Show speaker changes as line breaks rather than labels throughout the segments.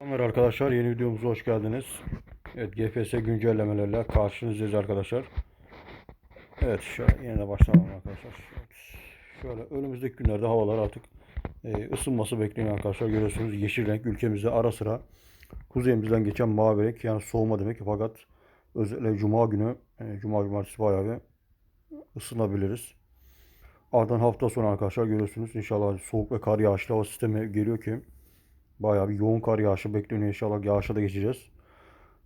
Merhaba arkadaşlar yeni videomuza hoş geldiniz. Evet GFS güncellemelerle karşınızdayız arkadaşlar. Evet şöyle yine de başlayalım arkadaşlar. Şöyle önümüzdeki günlerde havalar artık e, ısınması bekleniyor arkadaşlar. Görüyorsunuz yeşil renk ülkemizde ara sıra kuzeyimizden geçen mavi renk yani soğuma demek fakat özellikle cuma günü e, cuma cumartesi bayağı bir ısınabiliriz. Ardından hafta sonu arkadaşlar görüyorsunuz inşallah soğuk ve kar yağışlı hava sistemi geliyor ki Bayağı bir yoğun kar yağışı bekleniyor. İnşallah yağışa da geçeceğiz.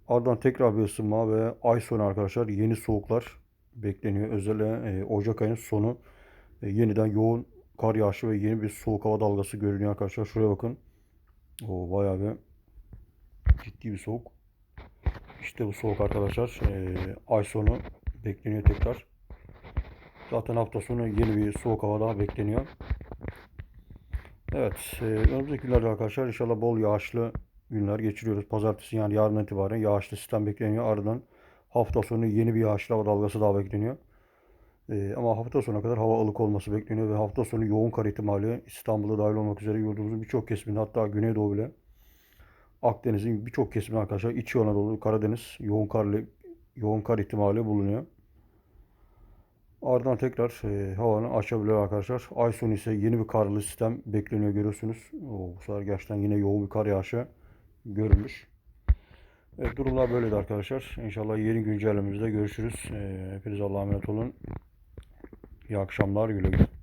Ardından tekrar bir ısınma ve ay sonu arkadaşlar yeni soğuklar bekleniyor. Özellikle e, Ocak ayının sonu e, yeniden yoğun kar yağışı ve yeni bir soğuk hava dalgası görünüyor arkadaşlar. Şuraya bakın. O bayağı bir ciddi bir soğuk. İşte bu soğuk arkadaşlar. E, ay sonu bekleniyor tekrar. Zaten hafta sonu yeni bir soğuk hava daha bekleniyor. Evet, e, önümüzdeki günlerde arkadaşlar inşallah bol yağışlı günler geçiriyoruz. Pazartesi yani yarın itibaren yağışlı sistem bekleniyor. Ardından hafta sonu yeni bir yağışlı hava dalgası daha bekleniyor. E, ama hafta sonuna kadar hava ılık olması bekleniyor ve hafta sonu yoğun kar ihtimali İstanbul'da dahil olmak üzere yurdumuzun birçok kesiminde hatta Güneydoğu bile Akdeniz'in birçok kesiminde arkadaşlar İç Anadolu, Karadeniz yoğun karlı yoğun kar ihtimali bulunuyor. Ardından tekrar e, havanı açabilir arkadaşlar. Ay sonu ise yeni bir karlı sistem bekleniyor görüyorsunuz. Oo, bu sefer gerçekten yine yoğun bir kar yağışı görülmüş. Evet, durumlar böyleydi arkadaşlar. İnşallah yeni güncellememizde görüşürüz. E, hepinize Allah'a emanet olun. İyi akşamlar. Güle güle.